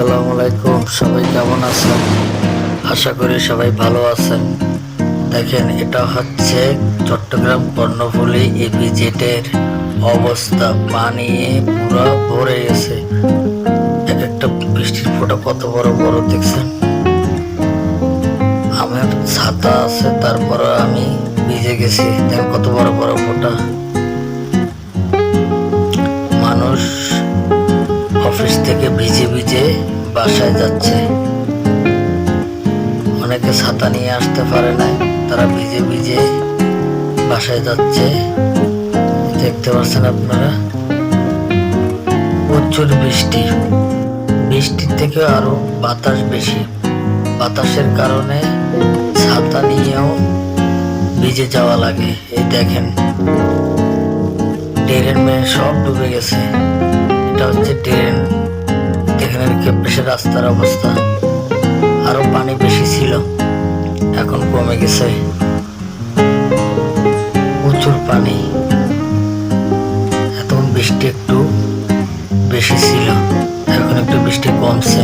আসসালামু আলাইকুম, সবাই কেমন আছেন? আশা করি সবাই ভালো আছেন। দেখেন, এটা হচ্ছে চট্টগ্রাম কর্ণফুলী এপিজেটের অবস্থা। পানি পুরো ভরে গেছে। এক একটা বৃষ্টির ফোঁটা কত বড় বড় দেখছেন? আমার ছাতা আছে, তারপরে আমি ভিজে গেছি। দেখেন কত বড় বড় ফোঁটা। অফিস থেকে ভিজে ভিজে বাসায় যাচ্ছে। অনেকে ছাতা নিয়ে আসতে পারে না, তারা ভিজে ভিজে বাসায় যাচ্ছে। দেখতে পাচ্ছেন আপনারা? প্রচুর বৃষ্টি। বৃষ্টির থেকে আরও বাতাস বেশি। বাতাসের কারণে ছাতা নিয়েও ভিজে যাওয়া লাগে। এই দেখেন ড্রেন মেন সব ডুবে গেছে। এটা হচ্ছে এখানে আশেপাশে রাস্তার অবস্থা। আরও পানি বেশি ছিল, এখন কমে গেছে। প্রচুর পানি। এত বৃষ্টি একটু বেশি ছিল, এখন একটু বৃষ্টি কমছে।